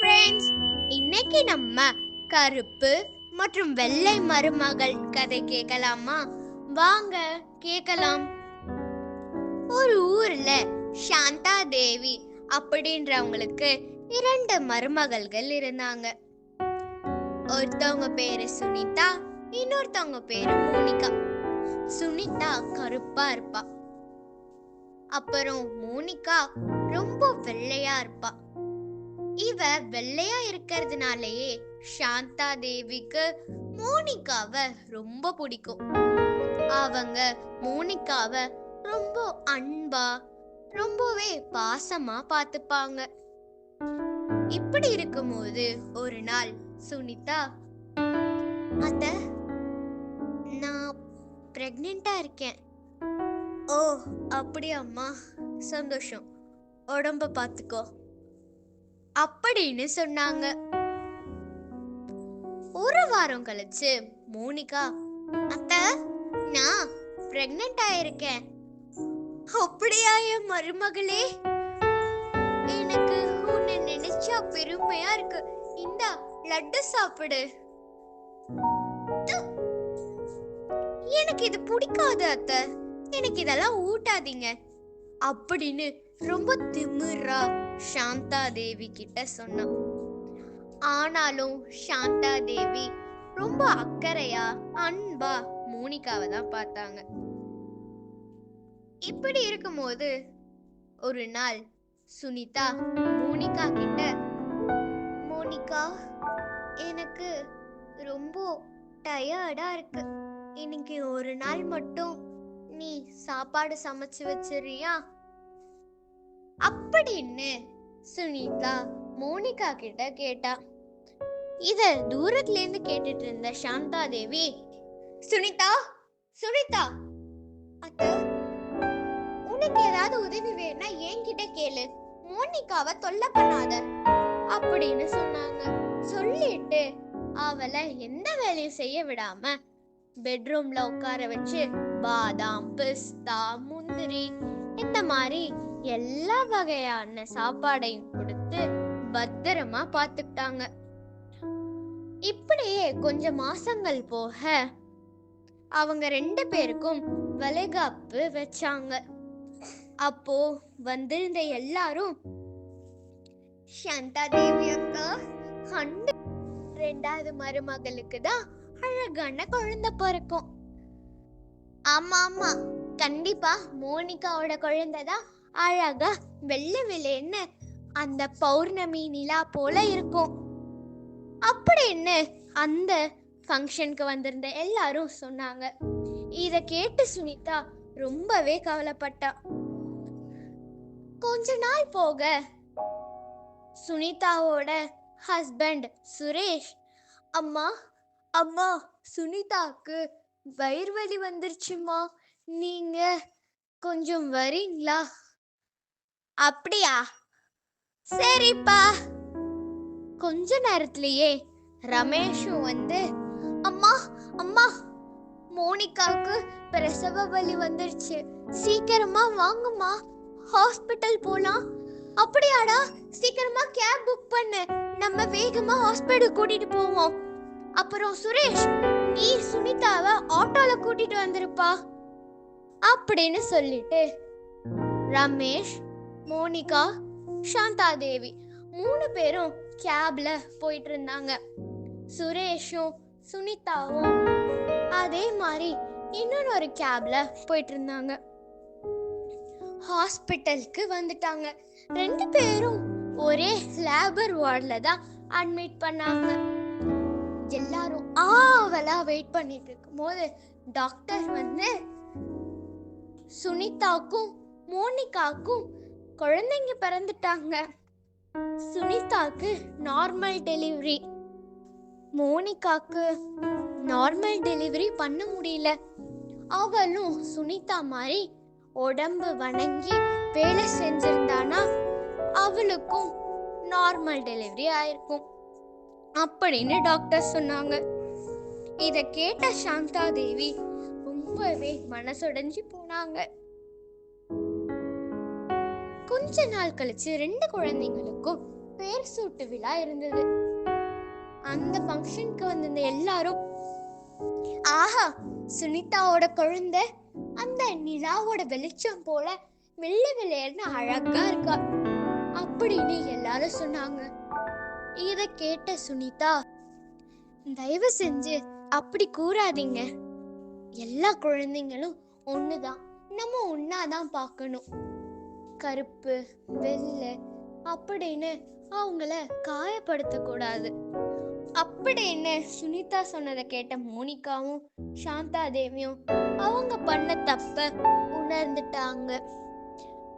Friends இன்னைக்கு நம்ம கருப்பு மற்றும் வெள்ளை மருமகள் கதை கேட்கலாமா வாங்க கேட்கலாம் ஒரு ஊர்ல சாந்தா தேவி அப்படின்றவங்களுக்கு இரண்டு மருமகள்கள் இருந்தாங்க. ஒருத்தவங்க பேரு சுனிதா இன்னொருத்தவங்க பேரு மோனிகா. சுனிதா கருப்பா இருப்பா. அப்புறம் மோனிகா ரொம்ப வெள்ளையா இருப்பா. இவ வெள்ளையா இருக்கிறதுனாலயே சாந்தா தேவிக்கு மோனிகாவ ரொம்ப பிடிக்கும். அவங்க மோனிகாவ ரொம்ப அன்பா ரொம்பவே பாசமா பார்த்துப்பாங்க. இப்படி இருக்கும்போது ஒரு நாள் சுனிதா அத்த நான் பிரெக்னெண்டா இருக்கேன். ஓ அப்படியாம்மா. சந்தோஷம். உடம்ப பார்த்துக்கோ. அப்படின்னு சொன்னாங்க. ஒரு வாரம் கழிச்சு மோனிகா அத்த நான் பிரெக்னென்ட் ஆயிருக்கேன். அப்படியா என் மருமகளே? எனக்கு உன்னை நினைச்சா பெருமையா இருக்கு. இந்தா லட்டு சாப்பிடு. எனக்கு இது பிடிக்காது அத்த. எனக்கு இதெல்லாம் ஊட்டாதீங்க. அப்படின்னு ரொம்ப திமிரா சாந்தா தேவி கிட்ட சொன்னான். ஆனாலும் சாந்தா தேவி ரொம்ப அக்கறையா அன்பா மோனிகாவை தான் பார்த்தாங்க. இப்படி இருக்கும்போது ஒரு நாள் சுனிதா மோனிகா கிட்ட மோனிகா எனக்கு ரொம்ப டயர்டா இருக்கு. இன்னைக்கு ஒரு நாள் மட்டும் நீ சாப்பாடு சமைச்சு வச்சிருறியா அப்படின்னு சுனிதா மோனிகா கிட்ட கேட்டா. இத தூரத்துல இருந்து கேட்டுட்டு இருந்த சாந்தா தேவி சுனிதா சுனிதா அத்த உனக்கு ஏதாவது உதவி வேணா என்கிட்ட கேளு. மோனிகாவை தொல்லை பண்ணாத அப்படின்னு சொன்னாங்க. சொல்லிட்டு அவளை எந்த வேலையும் செய்ய விடாம பெட்ரூம்ல உட்கார வச்சு பாதாம் பிஸ்தா முந்திரி இந்த மாதிரி எல்லா வகையான சாப்பாடையும் கொடுத்து பத்திரமா பார்த்துக்கிட்டாங்க. இப்படியே கொஞ்சம் மாசங்கள் போக அவங்க ரெண்டு பேருக்கும் வளைகாப்பு வச்சாங்க. அப்போ வந்திருந்த எல்லாரும் சாந்தா தேவி அக்கா ஹண்டு ரெண்டாவது மருமகளுக்கு தான் அழகான குழந்தை பிறக்கும். ஆமா ஆமா கண்டிப்பா மோனிகாவோட குழந்தை தான் அழகா வெள்ளை வெள்ளேன்னு அந்த பௌர்ணமி நிலா போல இருக்கும். அப்படின்னு அந்த ஃபங்க்ஷனுக்கு வந்திருந்த எல்லாரும் சொன்னாங்க. இத கேட்டு சுனிதா ரொம்பவே கவலைப்பட்டா. கொஞ்ச நாள் போக சுனிதாவோட ஹஸ்பண்ட் சுரேஷ் அம்மா அம்மா சுனிதாக்கு வயிறு வலி வந்துருச்சுமா? நீங்க கொஞ்சம் வரீங்களா? அப்படியா? சரிப்பா. கொஞ்ச நேரத்திலேயே ரமேஷும் வந்து அம்மா அம்மா மோனிகாவுக்கு பிரசவ வலி வந்துருச்சு. சீக்கிரமா வாங்கம்மா. ஹாஸ்பிட்டல் போலாம். அப்படியாடா. சீக்கிரமா கேப் புக் பண்ணு. நம்ம வேகமா ஹாஸ்பிட்டல் கூட்டிட்டு போவோம். அப்புறம் சுரேஷ் நீ சுனிதாவை ஆட்டோல கூட்டிட்டு வந்திருப்பா. அப்படின்னு சொல்லிட்டு ரமேஷ் மோனிகா சாந்தா தேவி மூணு பேரும் கேப்ல போயிட்டு இருந்தாங்க சுரேஷும் சுனிதாவும் அதே மாதிரி இன்னொரு ஒரு கேப்ல போயிட்டு இருந்தாங்க ஹாஸ்பிட்டலுக்கு வந்துட்டாங்க. ரெண்டு பேரும் ஒரே லேபர் வார்டில் தான் அட்மிட் பண்ணாங்க. எல்லாரும் ஆவலா வெயிட் பண்ணிட்டு இருக்கும்போது டாக்டர் வந்து சுனிதாக்கும் மோனிகாக்கும் குழந்தைங்க பிறந்துட்டாங்க. சுனிதாக்கு நார்மல் டெலிவரி மோனிகாக்கு நார்மல் டெலிவரி பண்ண முடியல. அவளும் சுனிதா மாதிரி உடம்பு வணங்கி வேலை செஞ்சிருந்தானா அவளுக்கும் நார்மல் டெலிவரி ஆயிருக்கும் அப்படின்னு டாக்டர் சொன்னாங்க. இதை கேட்ட சாந்தா தேவி ரொம்பவே மனசுடைஞ்சு போனாங்க. கொஞ்ச நாள் கழிச்சு ரெண்டு குழந்தைங்களுக்கும் பேர் சூட்டு விழா இருந்தது. அந்த ஃபங்க்ஷனுக்கு வந்திருந்த எல்லாரும் ஆஹா சுனிதாவோட குழந்தை அந்த நிலாவோட வெளிச்சம் போல வெள்ள வெள்ளையர்னு அழகா இருக்கா? அப்படின்னு எல்லாரும் சொன்னாங்க. இத கேட்ட சுனிதா தயவு செஞ்சு அப்படி கூறாதீங்க. எல்லா குழந்தைங்களும் ஒண்ணுதான். நம்ம ஒன்னாதான் பார்க்கணும். கருப்பு வெள்ளை அப்படின்னு அவங்கள காயப்படுத்தக்கூடாது. அப்படின்னு சுனிதா சொன்னதை கேட்ட மோனிகாவும் சாந்தா தேவியும் அவங்க பண்ண தப்ப உணர்ந்துட்டாங்க.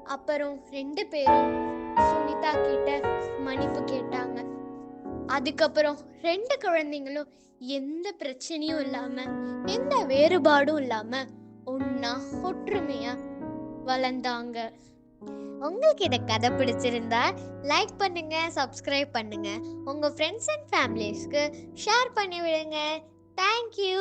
அப்புறம் ரெண்டு பேரும் சுனிதா கிட்ட மன்னிப்பு கேட்டாங்க. அதுக்கப்புறம் ரெண்டு குழந்தைங்களும் எந்த பிரச்சனையும் இல்லாம எந்த வேறுபாடும் இல்லாம ஒன்னா ஒற்றுமையா வளர்ந்தாங்க. உங்களுக்கு இந்த கதை பிடிச்சிருந்தா லைக் பண்ணுங்க சப்ஸ்கிரைப் பண்ணுங்க. உங்க ஃப்ரெண்ட்ஸ் அண்ட் ஃபேமிலிஸ்க்கு ஷேர் பண்ணி விடுங்க தேங்க்யூ